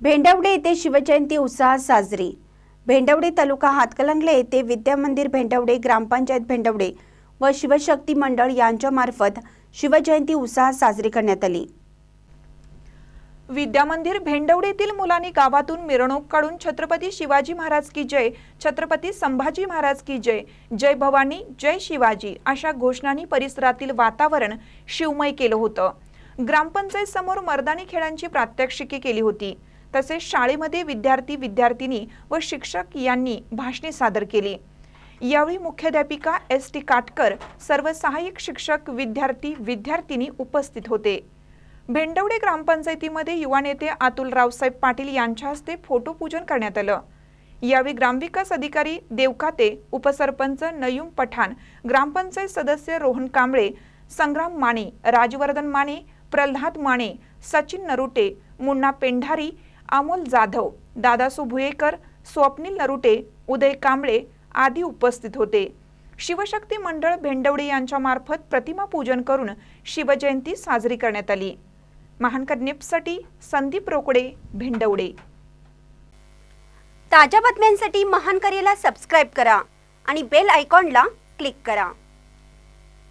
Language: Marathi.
भेंडवडे येथे शिवजयंती उत्साहात साजरी. भेंडवडे तालुका हातकलंगले येथे विद्यामंदिर भेंडवडे ग्रामपंचायत भेंडवडे व शिवशक्ती मंडळ यांच्यामार्फत शिवजयंती उत्साहात साजरी करण्यात आली. विद्यामंदिर भेंडवडीतील मुलांनी गावातून मिरवणूक काढून छत्रपती शिवाजी महाराज की जय छत्रपती संभाजी महाराज की जय जय भवानी जय शिवाजी अशा घोषणांनी परिसरातील वातावरण शिवमय केलं होतं. ग्रामपंचायत समोर मर्दानी खेळांची प्रात्यक्षिके केली होती. तसेच शाळेमध्ये विद्यार्थी विद्यार्थिनी व शिक्षक यांनी भाषणे सादर केली. यावेळी मुख्याध्यापिका एस टी काटकर सर्व सहाय्यक शिक्षक विद्यार्थी विद्यार्थिनी उपस्थित होते. भेंडवडे ग्रामपंचायतीमध्ये युवा नेते अतुल रावसाहेब पाटील यांच्या हस्ते फोटो पूजन करण्यात आलं. यावेळी ग्रामविकास अधिकारी देवकाते उपसरपंच नयूम पठाण ग्रामपंचायत सदस्य रोहन कांबळे संग्राम माने राजवर्धन माने प्रल्हाद माने सचिन नरुटे मुन्ना पेंढारी अमोल जाधव दादासू भुयेकर स्वप्नील नरुटे उदय कांबळे आदी उपस्थित होते. शिवशक्ती मंडळ भेंडवडे यांच्या मार्फत प्रतिमा पूजन करून शिवजयंती साजरी करण्यात आली. महानकर निप्ससाठी संदीप रोकडे भेंडवडे. ताज्या बातम्यांसाठी महानकरेला सबस्क्राईब करा आणि बेल आयकॉनला क्लिक करा.